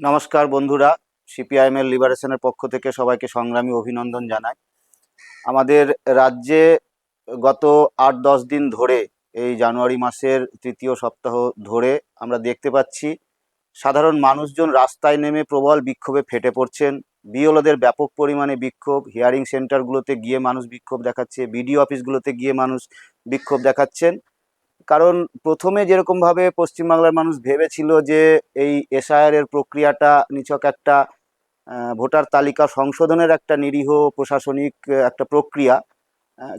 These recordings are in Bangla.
নমস্কার বন্ধুরা সিপিআইএম এর লিবারেশনের পক্ষ থেকে সবাইকে সংগ্রামী অভিনন্দন জানাই। আমাদের রাজ্যে গত আট দশ দিন ধরে, এই জানুয়ারি মাসের তৃতীয় সপ্তাহ ধরে আমরা দেখতে পাচ্ছি, সাধারণ মানুষজন রাস্তায় নেমে প্রবল বিক্ষোভে ফেটে পড়ছেন। বিওলোদের ব্যাপক পরিমাণে বিক্ষোভ হিয়ারিং সেন্টারগুলোতে গিয়ে মানুষ বিক্ষোভ দেখাচ্ছে বিডিও অফিসগুলোতে গিয়ে মানুষ বিক্ষোভ দেখাচ্ছেন। কারণ প্রথমে যেরকমভাবে পশ্চিমবাংলার মানুষ ভেবেছিল যে এই এসআইআর এর প্রক্রিয়াটা নিছক একটা ভোটার তালিকা সংশোধনের একটা নিরীহ প্রশাসনিক একটা প্রক্রিয়া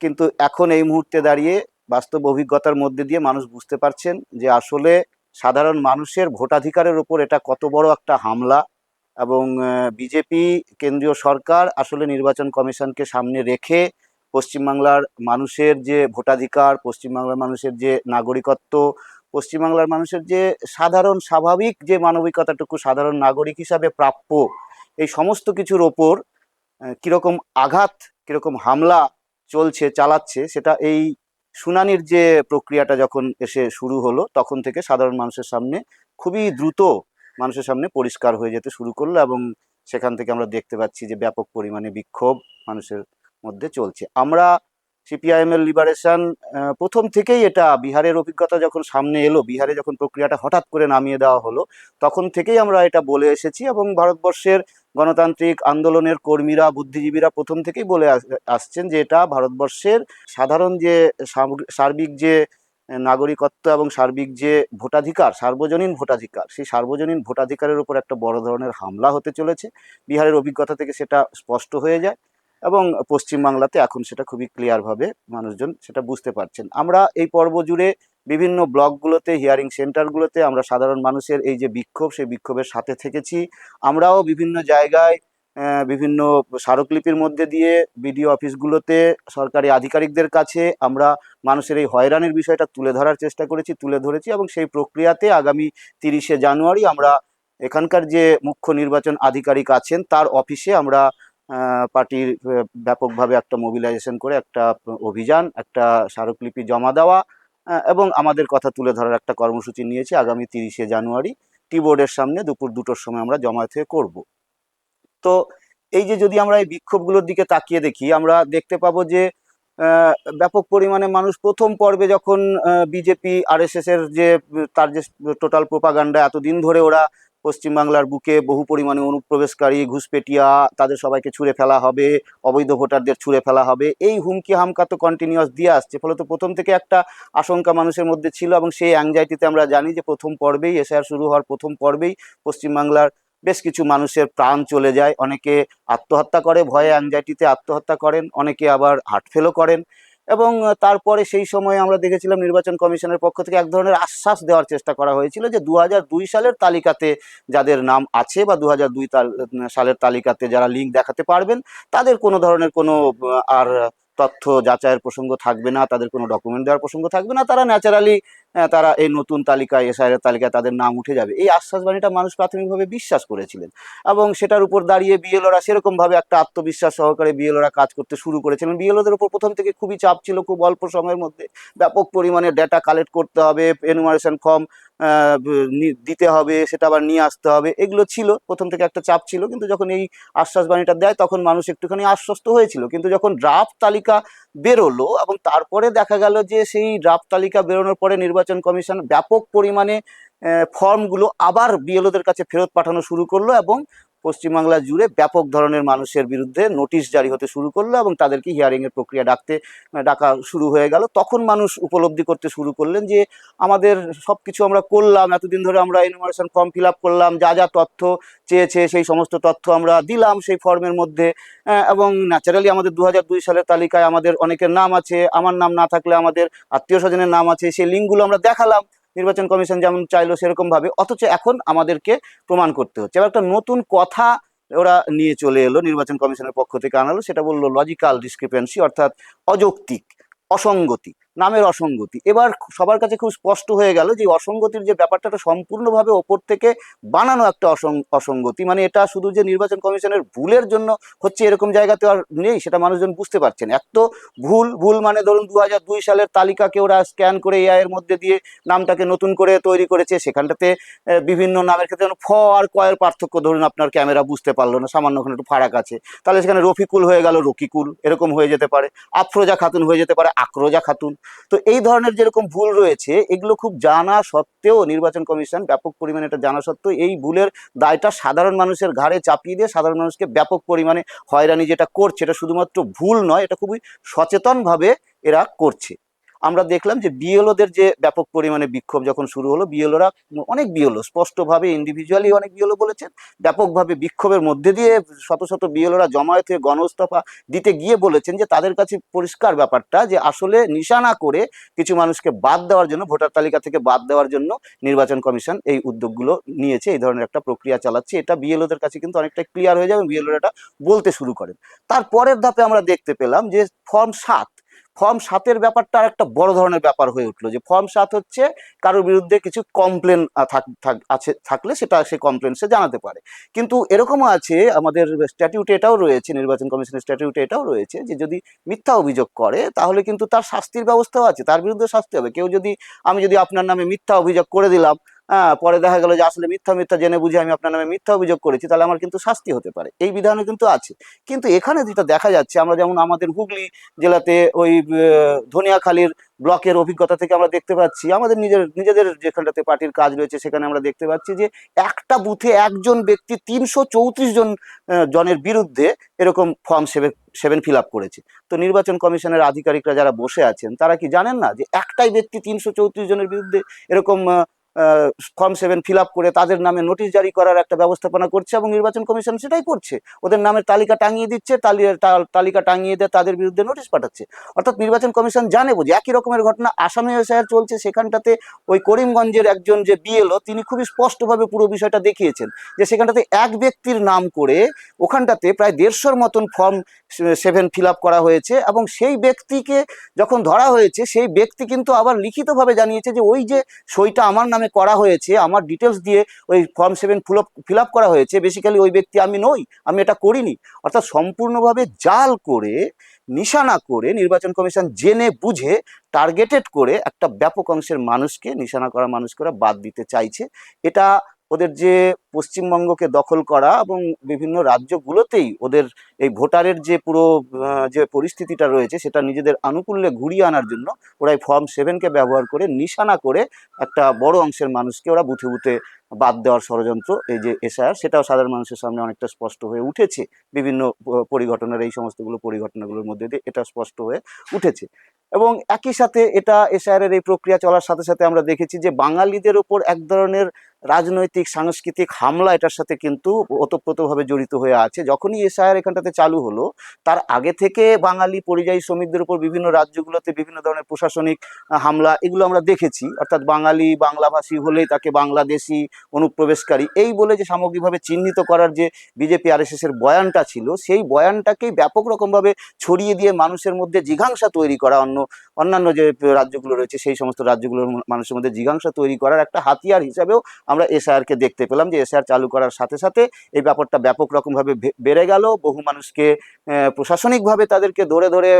কিন্তু এখন এই মুহূর্তে দাঁড়িয়ে বাস্তব অভিজ্ঞতার মধ্যে দিয়ে মানুষ বুঝতে পারছেন যে আসলে সাধারণ মানুষের ভোটাধিকারের উপর এটা কত বড় একটা হামলা এবং বিজেপি, কেন্দ্রীয় সরকার আসলে নির্বাচন কমিশনকে সামনে রেখে পশ্চিমবাংলার মানুষের যে ভোটাধিকার, পশ্চিমবাংলার মানুষের যে নাগরিকত্ব, পশ্চিমবাংলার মানুষের যে সাধারণ, স্বাভাবিক যে মানবিকতাটুকু সাধারণ নাগরিক হিসাবে প্রাপ্য এই সমস্ত কিছুর ওপর কীরকম আঘাত, কীরকম হামলা চলছে, চালাচ্ছে, সেটা এই শুনানির যে প্রক্রিয়াটা যখন এসে শুরু হলো, তখন থেকে সাধারণ মানুষের সামনে খুবই দ্রুত মানুষের সামনে পরিষ্কার হয়ে যেতে শুরু করল এবং সেখান থেকে আমরা দেখতে পাচ্ছি যে ব্যাপক পরিমাণে বিক্ষোভ মানুষের মধ্যে চলছে। আমরা সিপিআইএম এর লিবারেশন প্রথম থেকেই এটা বিহারের অভিজ্ঞতা যখন সামনে এলো, বিহারে যখন প্রক্রিয়াটা হঠাৎ করে নামিয়ে দেওয়া হলো, তখন থেকেই আমরা এটা বলে এসেছি এবং ভারতবর্ষের গণতান্ত্রিক আন্দোলনের কর্মীরা, বুদ্ধিজীবীরা প্রথম থেকেই বলে আস- আসছেন যে এটা ভারতবর্ষের সাধারণ যে সার্বিক যে নাগরিকত্ব এবং সার্বিক যে ভোটাধিকার, সার্বজনীন ভোটাধিকার, সেই সার্বজনীন ভোটাধিকারের উপর একটা বড় ধরনের হামলা হতে চলেছে। বিহারের অভিজ্ঞতা থেকে সেটা স্পষ্ট হয়ে যায়। এবং পশ্চিমবাংলাতে এখন সেটা খুবই ক্লিয়ারভাবে মানুষজন সেটা বুঝতে পারছেন। আমরা এই পর্ব জুড়ে বিভিন্ন ব্লকগুলোতে হিয়ারিং সেন্টারগুলোতে আমরা সাধারণ মানুষের এই যে বিক্ষোভ, সেই বিক্ষোভের সাথে থেকেছি। আমরাও বিভিন্ন জায়গায় বিভিন্ন স্মারকলিপির মধ্যে দিয়ে বিডিও অফিসগুলোতে, সরকারি আধিকারিকদের কাছে আমরা মানুষের এই হয়রানির বিষয়টা তুলে ধরার চেষ্টা করেছি, তুলে ধরেছি এবং সেই প্রক্রিয়াতে আগামী তিরিশে জানুয়ারি আমরা এখানকার যে মুখ্য নির্বাচন আধিকারিক আছেন, তার অফিসে আমরা পার্টির ব্যাপকভাবে একটা মোবিলাইজেশন করে একটা অভিযান, একটা স্মারকলিপি জমা দেওয়া এবং আমাদের কথা তুলে ধরার একটা কর্মসূচি নিয়েছি আগামী তিরিশে জানুয়ারি। টি বোর্ডের সামনে দুপুর দুটোর সময় আমরা জমায়েত হয়ে করব। তো এই যে যদি আমরা এই বিক্ষোভগুলোর দিকে তাকিয়ে দেখি, আমরা দেখতে পাবো যে ব্যাপক পরিমাণে মানুষ প্রথম পর্বে যখন বিজেপি আরএসএস এর যে, তার যে টোটাল প্রোপাগান্ডা এতদিন ধরে ওরা পশ্চিমবাংলার বুকে বহু পরিমাণে অনুপ্রবেশকারী, ঘুষপেটিয়া, তাদের সবাইকে ছুঁড়ে ফেলা হবে, অবৈধ ভোটারদের ছুঁড়ে ফেলা হবে, এই হুমকি হামকা তো কন্টিনিউয়াস দিয়ে আসছে, ফলে তো প্রথম থেকে একটা আশঙ্কা মানুষের মধ্যে ছিল এবং সেই অ্যাংজাইটিতে আমরা জানি যে প্রথম পর্বেই এসআর শুরু হওয়ার প্রথম পর্বেই পশ্চিমবাংলার বেশ কিছু মানুষের প্রাণ চলে যায়। অনেকে আত্মহত্যা করে, ভয়ে অ্যাংজাইটিতে আত্মহত্যা করেন, অনেকে আবার হার্টফেলও করেন। এবং তারপরে সেই সময় আমরা দেখেছিলাম নির্বাচন কমিশনের পক্ষ থেকে এক ধরনের আশ্বাস দেওয়ার চেষ্টা করা হয়েছিল যে দু সালের তালিকাতে যাদের নাম আছে বা দু সালের তালিকাতে যারা লিঙ্ক দেখাতে পারবেন, তাদের কোনো ধরনের কোনো আর তথ্য যাচাইয়ের প্রসঙ্গ থাকবে না, তাদের কোনো ডকুমেন্ট দেওয়ার প্রসঙ্গ থাকবে না, তারা ন্যাচারালি তারা এই নতুন তালিকায় এসআইয়ের তালিকায় তাদের নাম উঠে যাবে। এই আশ্বাসবাণীটা মানুষ প্রাথমিকভাবে বিশ্বাস করেছিলেন। এবং সেটার উপর দাঁড়িয়ে বিএলওরা সেরকমভাবে একটা আত্মবিশ্বাস সহকারে বিএলওরা কাজ করতে শুরু করেছিলেন। বিএলওদের উপর প্রথম থেকে খুবই চাপ ছিল, খুব অল্প সময়ের মধ্যে ব্যাপক পরিমাণে ডেটা কালেক্ট করতে হবে এনুমারেশন ফর্ম দিতে হবে, সেটা আবার নিয়ে আসতে হবে। এগুলো ছিল, প্রথম থেকে একটা চাপ ছিল, কিন্তু যখন এই আশ্বাসবাণীটা দেয়, তখন মানুষ একটুখানি আশ্বস্ত হয়েছিল। কিন্তু যখন ড্রাফট তালিকা বেরোলো এবং তারপরে দেখা গেল যে সেই ড্রাফট তালিকা বেরোনোর পরে নির্বাচন কমিশন ব্যাপক পরিমাণে ফর্মগুলো আবার বিএলওদের কাছে ফেরত পাঠানো শুরু করল এবং পশ্চিমবাংলা জুড়ে ব্যাপক ধরনের মানুষের বিরুদ্ধে নোটিশ জারি হতে শুরু করল এবং তাদেরকে হিয়ারিংয়ের প্রক্রিয়া ডাকতে, ডাকা শুরু হয়ে গেল। তখন মানুষ উপলব্ধি করতে শুরু করলেন যে, আমাদের সব কিছু আমরা করলাম, এতদিন ধরে আমরা ইনফরমেশন ফর্ম ফিল আপ করলাম, যা যা তথ্য চেয়েছে, সেই সমস্ত তথ্য আমরা দিলাম সেই ফর্মের মধ্যে। এবং ন্যাচারালি আমাদের দু সালের তালিকায় আমাদের অনেকের নাম আছে, আমার নাম না থাকলে আমাদের আত্মীয় স্বজনের নাম আছে, সেই লিঙ্কগুলো আমরা দেখালাম। নির্বাচন কমিশন যেমন চাইলো সেরকমভাবে অথচ এখন আমাদেরকে প্রমাণ করতে হচ্ছে। এবার একটা নতুন কথা ওরা নিয়ে চলে এলো, নির্বাচন কমিশনের পক্ষ থেকে আনালো, সেটা বলল লজিক্যাল ডিসক্রিপেন্সি অর্থাৎ অযৌক্তিক, অসঙ্গতি। নামের অসঙ্গতি। এবার সবার কাছে খুব স্পষ্ট হয়ে গেল যে অসঙ্গতির যে ব্যাপারটা সম্পূর্ণভাবে ওপর থেকে বানানো একটা অসং- অসঙ্গতি। মানে এটা শুধু যে নির্বাচন কমিশনের ভুলের জন্য হচ্ছে এরকম জায়গাতে আর নেই, সেটা মানুষজন বুঝতে পারছেন এক তো ভুল ভুল মানে ধরুন দু হাজার দুই সালের তালিকাকে ওরা স্ক্যান করে এআইয়ের মধ্যে দিয়ে নামটাকে নতুন করে তৈরি করেছে। সেখানটাতে বিভিন্ন নামের ক্ষেত্রে ফ আর কয়ের পার্থক্য ধরুন আপনার ক্যামেরা বুঝতে পারল না সামান্য ওখানে একটু ফারাক আছে। তাহলে সেখানে রফিকুল হয়ে গেল, রকিকুল, এরকম হয়ে যেতে পারে। আফরোজা খাতুন হয়ে যেতে পারে, আক্রোজা খাতুন। তো এই ধরনের যেরকম ভুল রয়েছে, এগুলো খুব জানা সত্ত্বেও নির্বাচন কমিশন ব্যাপক পরিমাণে এটা জানা সত্ত্বেও এই ভুলের দায়টা সাধারণ মানুষের ঘাড়ে চাপিয়ে দিয়ে সাধারণ মানুষকে ব্যাপক পরিমাণে হয়রানি যেটা করছে, এটা শুধুমাত্র ভুল নয়, এটা খুবই সচেতনভাবে এরা করছে। আমরা দেখলাম যে বিএলওদের যে ব্যাপক পরিমাণে বিক্ষোভ যখন শুরু হলো, বিএলওরা অনেক বিএলও, স্পষ্টভাবে ইন্ডিভিজুয়ালি অনেক বিএলও বলেছেন, ব্যাপকভাবে বিক্ষোভের মধ্যে দিয়ে শত শত বিএলওরা জমায়েত হয়ে গণস্তফা দিতে গিয়ে বলেছেন যে তাদের কাছে পরিষ্কার ব্যাপারটা যে আসলে নিশানা করে কিছু মানুষকে বাদ দেওয়ার জন্য, ভোটার তালিকা থেকে বাদ দেওয়ার জন্য নির্বাচন কমিশন এই উদ্যোগগুলো নিয়েছে, এই ধরনের একটা প্রক্রিয়া চালাচ্ছে। এটা বিএলওদের কাছে কিন্তু অনেকটা ক্লিয়ার হয়ে যাবে বিএলওরা বলতে শুরু করেন। তারপরের ধাপে আমরা দেখতে পেলাম যে ফর্ম সাত ফর্ম সাতের ব্যাপারটা একটা বড় ধরনের ব্যাপার হয়ে উঠল যে ফর্ম সাত হচ্ছে কারোর বিরুদ্ধে কিছু কমপ্লেন আছে, থাকলে সেটা সে কমপ্লেন সে জানাতে পারে। কিন্তু এরকমও আছে, আমাদের স্ট্যাটিউটে এটাও রয়েছে, নির্বাচন কমিশনের স্ট্যাটিউটে এটাও রয়েছে যে যদি মিথ্যা অভিযোগ করে, তাহলে কিন্তু তার শাস্তির ব্যবস্থাও আছে, তার বিরুদ্ধে শাস্তি হবে। কেউ যদি, আমি যদি আপনার নামে মিথ্যা অভিযোগ করে দিলাম হ্যাঁ পরে দেখা গেল যে আসলে মিথ্যা মিথ্যা জেনে বুঝে আমি আপনার নামে মিথ্যা অভিযোগ করেছি, তাহলে আমার কিন্তু শাস্তি হতে পারে। এই বিধানও কিন্তু আছে। কিন্তু এখানে যেটা দেখা যাচ্ছে, আমরা যেমন আমাদের হুগলি জেলাতে ওই ধনিয়াখালীর ব্লকের অভিজ্ঞতা থেকে আমরা দেখতে পাচ্ছি, আমাদের নিজের, নিজেদের যেখানটাতে পার্টির কাজ রয়েছে, সেখানে আমরা দেখতে পাচ্ছি যে একটা বুথে একজন ব্যক্তি তিনশো চৌত্রিশ জন জনের বিরুদ্ধে এরকম form seven seven fill up করেছে। তো নির্বাচন কমিশনের আধিকারিকরা যারা বসে আছেন, তারা কি জানেন না যে একটাই ব্যক্তি তিনশো চৌত্রিশ জনের বিরুদ্ধে এরকম ফর্ম সেভেন ফিল করে তাদের নামে নোটিশ জারি করার একটা ব্যবস্থাপনা করছে এবং নির্বাচন কমিশন সেটাই করছে। ওদের নামের তালিকা টাঙিয়ে দিচ্ছে, তালি- তালিকা টাঙিয়ে দিয়ে তাদের বিরুদ্ধে নোটিশ পাঠাচ্ছে। অর্থাৎ নির্বাচন কমিশন জানে বুঝি, একই রকমের ঘটনা আসামে এসআইআর চলছে। সেখানটাতে ওই করিমগঞ্জের একজন যে বিএলও তিনি খুবই স্পষ্টভাবে পুরো বিষয়টা দেখিয়েছেন যে সেখানটাতে এক ব্যক্তির নাম করে ওখানটাতে প্রায় দেড়শোর মতন ফর্ম সেভেন ফিল করা হয়েছে এবং সেই ব্যক্তিকে যখন ধরা হয়েছে, সেই ব্যক্তি কিন্তু আবার লিখিতভাবে জানিয়েছে যে ওই যে সইটা আমার নামে করা হয়েছে, আমার ডিটেলস দিয়ে ওই form seven full fill up করা হয়েছে। বেসিক্যালি ওই ব্যক্তি আমি নই, আমি এটা করিনি। অর্থাৎ সম্পূর্ণভাবে জাল করে, নিশানা করে নির্বাচন কমিশন জেনে বুঝে টার্গেটেড করে একটা ব্যাপক অংশের মানুষকে, নিশানা করা মানুষকে বাদ দিতে চাইছে। এটা ওদের যে পশ্চিমবঙ্গকে দখল করা এবং বিভিন্ন রাজ্যগুলোতেই ওদের এই ভোটারের যে পুরো যে পরিস্থিতিটা রয়েছে সেটা নিজেদের আনুকূল্যে ঘুরিয়ে আনার জন্য ওরা এই ফর্ম সেভেনকে ব্যবহার করে নিশানা করে একটা বড় অংশের মানুষকে ওরা বুথে বুথে বাদ দেওয়ার ষড়যন্ত্র এই যে এসআর সেটাও সাধারণ মানুষের সামনে অনেকটা স্পষ্ট হয়ে উঠেছে। বিভিন্ন পরিঘটনার এই সমস্তগুলো পরিঘটনাগুলোর মধ্যে দিয়ে এটা স্পষ্ট হয়ে উঠেছে। এবং একই সাথে এটা এসআর এই প্রক্রিয়া চলার সাথে সাথে আমরা দেখেছি যে বাঙালিদের ওপর এক ধরনের রাজনৈতিক, সাংস্কৃতিক হামলা এটার সাথে কিন্তু ওতপ্রোতভাবে জড়িত হয়ে আছে। যখনই এসআইআর এখানটাতে চালু হলো, তার আগে থেকে বাঙালি পরিযায়ী শ্রমিকদের উপর বিভিন্ন রাজ্যগুলোতে বিভিন্ন ধরনের প্রশাসনিক হামলা, এগুলো আমরা দেখেছি। অর্থাৎ বাঙালি, বাংলাভাষী হলেই তাকে বাংলাদেশি অনুপ্রবেশকারী। এই বলে যে সামগ্রিকভাবে চিহ্নিত করার যে বিজেপি আর এর বয়ানটা ছিল, সেই বয়ানটাকেই ব্যাপক রকমভাবে ছড়িয়ে দিয়ে মানুষের মধ্যে জিঘাংসা তৈরি করা, অন্য, অন্যান্য যে রাজ্যগুলো রয়েছে, সেই সমস্ত রাজ্যগুলোর মানুষের মধ্যে জিঘাংসা তৈরি করার একটা হাতিয়ার হিসাবেও আমরা এসআর কে দেখতে পেলাম যে এসআর চালু করার সাথে সাথে এই ব্যাপারটা ব্যাপক রকমভাবে বেড়ে গেল। বহু মানুষকে প্রশাসনিকভাবে তাদেরকে ধরে ধরে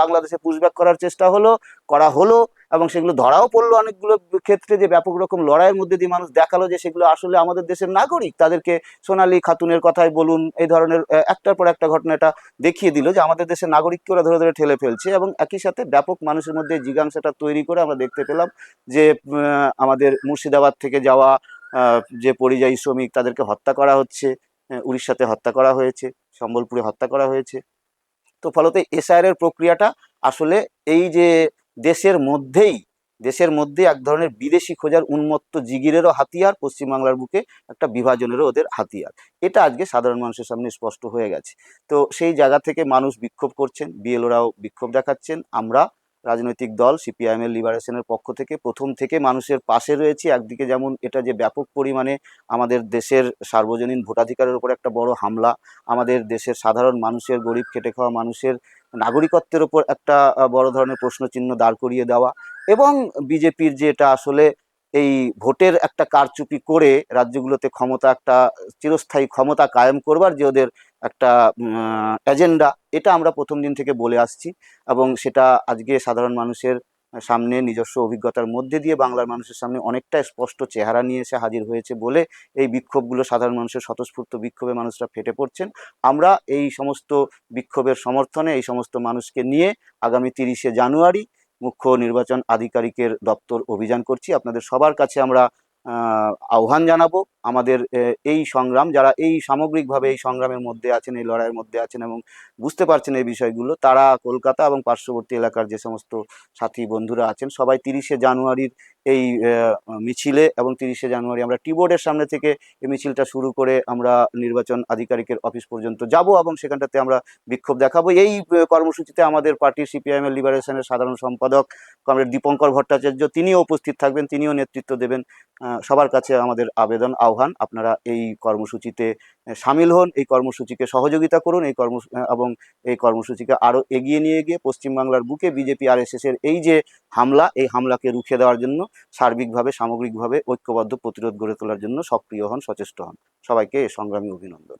বাংলাদেশে পুশব্যাক করার চেষ্টা হলো, করা হলো এবং সেগুলো ধরাও পড়ল অনেকগুলো ক্ষেত্রে যে ব্যাপক রকম লড়াইয়ের মধ্যে দিয়ে মানুষ দেখাল যে সেগুলো আসলে আমাদের দেশের নাগরিক। তাদেরকে সোনালী খাতুনের কথাই বলুন, এই ধরনের একটার পর একটা ঘটনা এটা দেখিয়ে দিল যে আমাদের দেশের নাগরিককে ওরা ধরে ধরে ঠেলে ফেলছে এবং একই সাথে ব্যাপক মানুষের মধ্যে জিজ্ঞাসাটা তৈরি করে আমরা দেখতে পেলাম যে আমাদের মুর্শিদাবাদ থেকে যাওয়া যে পরিযায়ী শ্রমিক তাদেরকে হত্যা করা হচ্ছে উড়িষ্যাতে হত্যা করা হয়েছে, সম্বলপুরে হত্যা করা হয়েছে। তো ফলত এসআইআর এর প্রক্রিয়াটা আসলে এই যে দেশের মধ্যেই, দেশের মধ্যে এক ধরনের বিদেশি খোঁজার উন্মত্ত জিগিরেরও হাতিয়ার, পশ্চিমবাংলার বুকে একটা বিভাজনেরও ওদের হাতিয়ার। এটা আজকে সাধারণ মানুষের সামনে স্পষ্ট হয়ে গেছে। তো সেই জায়গা থেকে মানুষ বিক্ষোভ করছেন, বিএলওরাও বিক্ষোভ দেখাচ্ছেন, আমরা রাজনৈতিক দল সিপিআইএম এর লিবারেশনের পক্ষ থেকে প্রথম থেকে মানুষের পাশে রয়েছি। একদিকে যেমন এটা যে ব্যাপক পরিমাণে আমাদের দেশের সার্বজনীন ভোটাধিকারের উপর একটা বড় হামলা, আমাদের দেশের সাধারণ মানুষের গরিব খেটে খাওয়া মানুষের নাগরিকত্বের ওপর একটা বড় ধরনের প্রশ্নচিহ্ন দাঁড় করিয়ে দেওয়া এবং বিজেপির যে এটা আসলে এই ভোটের একটা কারচুপি করে রাজ্যগুলোতে ক্ষমতা একটা, চিরস্থায়ী ক্ষমতা কায়েম করবার যে ওদের একটা এজেন্ডা এটা আমরা প্রথম দিন থেকে বলে আসছি এবং সেটা আজকে সাধারণ মানুষের সামনে নিজস্ব অভিজ্ঞতার মধ্যে দিয়ে বাংলার মানুষের সামনে অনেকটা স্পষ্ট চেহারা নিয়ে এসে হাজির হয়েছে বলে এই বিক্ষোভগুলো সাধারণ মানুষের স্বতঃস্ফূর্ত বিক্ষোভে মানুষরা ফেটে পড়ছেন। আমরা এই সমস্ত বিক্ষোভের সমর্থনে এই সমস্ত মানুষকে নিয়ে আগামী তিরিশে জানুয়ারি মুখ্য নির্বাচন আধিকারিকের দপ্তর অভিযান করছি। আপনাদের সবার কাছে আমরা আহ, আহ্বান জানাব আমাদের এই সংগ্রাম, যারা এই সামগ্রিকভাবে এই সংগ্রামের মধ্যে আছেন, এই লড়াইয়ের মধ্যে আছেন এবং বুঝতে পারছেন এই বিষয়গুলো, তারা কলকাতা এবং পার্শ্ববর্তী এলাকার যে সমস্ত সাথী বন্ধুরা আছেন, সবাই তিরিশে জানুয়ারির এই মিছিলে এবং তিরিশে জানুয়ারি আমরা টি বোর্ডের সামনে থেকে এই মিছিলটা শুরু করে আমরা নির্বাচন আধিকারিকের অফিস পর্যন্ত যাব এবং সেখানটাতে আমরা বিক্ষোভ দেখাবো। এই কর্মসূচিতে আমাদের পার্টির সিপিআইএম লিবারেশনের সাধারণ সম্পাদক কমরেড দীপঙ্কর ভট্টাচার্য, তিনিও উপস্থিত থাকবেন, তিনিও নেতৃত্ব দেবেন সবার কাছে আমাদের আবেদন আহ্বান, আপনারা এই কর্মসূচিতে সামিল হন, এই কর্মসূচিকে সহযোগিতা করুন, এই কর্ম এবং এই কর্মসূচিকে আরও এগিয়ে নিয়ে গিয়ে পশ্চিমবাংলার বুকে বিজেপি আর এর এই যে হামলা, এই হামলাকে রুখে দেওয়ার জন্য সার্বিকভাবে, সামগ্রিকভাবে ঐক্যবদ্ধ প্রতিরোধ গড়ে তোলার জন্য সক্রিয় হন, সচেষ্ট হন। সবাইকে সংগ্রামী অভিনন্দন।